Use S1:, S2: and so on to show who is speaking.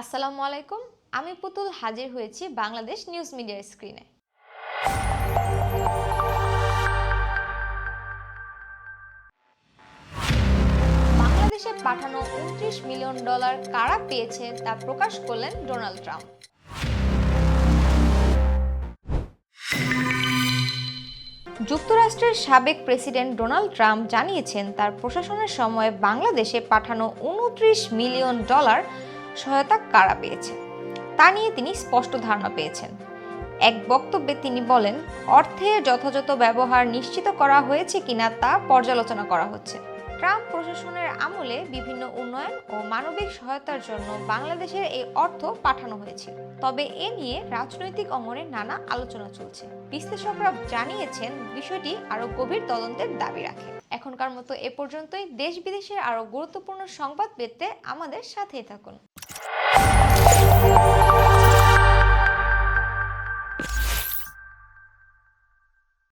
S1: আসসালামু আলাইকুম, আমি পুতুল হাজির হয়েছি বাংলাদেশ নিউজ মিডিয়ার স্ক্রিনে। বাংলাদেশে পাঠানো উনত্রিশ মিলিয়ন ডলার কারা পেয়েছে তা প্রকাশ করলেন ডোনাল্ড ট্রাম্প। যুক্তরাষ্ট্রের সাবেক প্রেসিডেন্ট ডোনাল্ড ট্রাম্প জানিয়েছেন, তার প্রশাসনের সময় বাংলাদেশে পাঠানো উনত্রিশ মিলিয়ন ডলার সহায়তা কারা পেয়েছে তা নিয়ে তিনি স্পষ্ট ধারণা পেয়েছেন। এক বক্তব্যে তিনি বলেন অর্থের যথাযথ ব্যবহার নিশ্চিত করা হয়েছে কিনা তা পর্যালোচনা করা হচ্ছে। ট্রাম্প প্রশাসনের আমলে বিভিন্ন উন্নয়ন ও মানবিক সহায়তার জন্য বাংলাদেশের এই অর্থ পাঠানো হয়েছিল তবে এ নিয়ে রাজনৈতিক অঙ্গনে নানা আলোচনা চলছে। বিশ্লেষকরা জানিয়েছেন, বিষয়টি আরও গভীর তদন্তের দাবি রাখে। এখনকার মতো এ পর্যন্তই। দেশ বিদেশের আরও গুরুত্বপূর্ণ সংবাদ পেতে আমাদের সাথেই থাকুন।